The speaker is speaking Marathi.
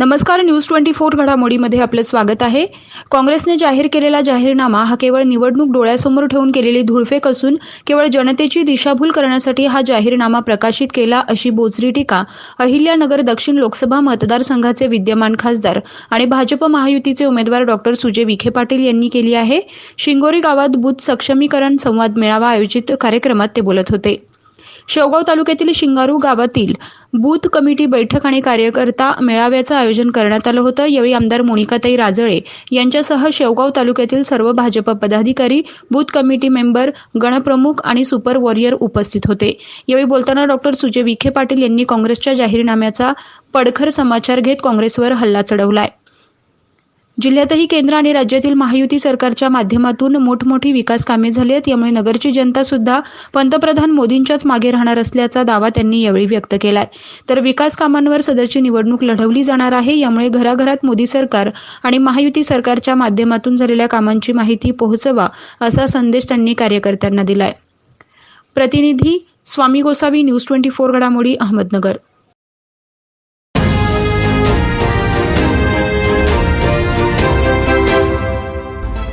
नमस्कार न्यूज ट्वेंटी फोर घडामोडीमध्ये आपलं स्वागत आहे. काँग्रेसने जाहीर केलेला जाहीरनामा हा केवळ निवडणूक डोळ्यासमोर ठेवून केलेली धुळफेक असून केवळ जनतेची दिशाभूल करण्यासाठी हा जाहीरनामा प्रकाशित केला अशी बोचरी टीका अहिल्यानगर दक्षिण लोकसभा मतदारसंघाचे विद्यमान खासदार आणि भाजप महायुतीचे उमेदवार डॉक्टर सुजय विखे पाटील यांनी केली आहे. शिंगोरी गावात बूथ सक्षमीकरण संवाद मेळावा आयोजित कार्यक्रमात ते बोलत होते. शेवगाव तालुक्यातील शिंगारू गावातील बूथ कमिटी बैठक आणि कार्यकर्ता मेळाव्याचं आयोजन करण्यात आलं होतं. यावेळी आमदार मोनिकाताई राजळे यांच्यासह शेवगाव तालुक्यातील सर्व भाजप पदाधिकारी बूथ कमिटी मेंबर गणप्रमुख आणि सुपर वॉरियर उपस्थित होते. यावेळी बोलताना डॉक्टर सुजय विखे पाटील यांनी काँग्रेसच्या जाहीरनाम्याचा पडखर समाचार घेत काँग्रेसवर हल्ला चढवलाय. जिल्ह्यातही केंद्र आणि राज्यातील महायुती सरकारच्या माध्यमातून मोठमोठी विकास कामे झाली आहेत. यामुळे नगरची जनता सुद्धा पंतप्रधान मोदींच्याच मागे राहणार असल्याचा दावा त्यांनी यावेळी व्यक्त केलाय. तर विकास कामांवर सदरची निवडणूक लढवली जाणार आहे. यामुळे घराघरात मोदी सरकार आणि महायुती सरकारच्या माध्यमातून झालेल्या कामांची माहिती पोहोचवा असा संदेश त्यांनी कार्यकर्त्यांना दिलाय. प्रतिनिधी Swami Gosavi news twenty four घडामोडी अहमदनगर.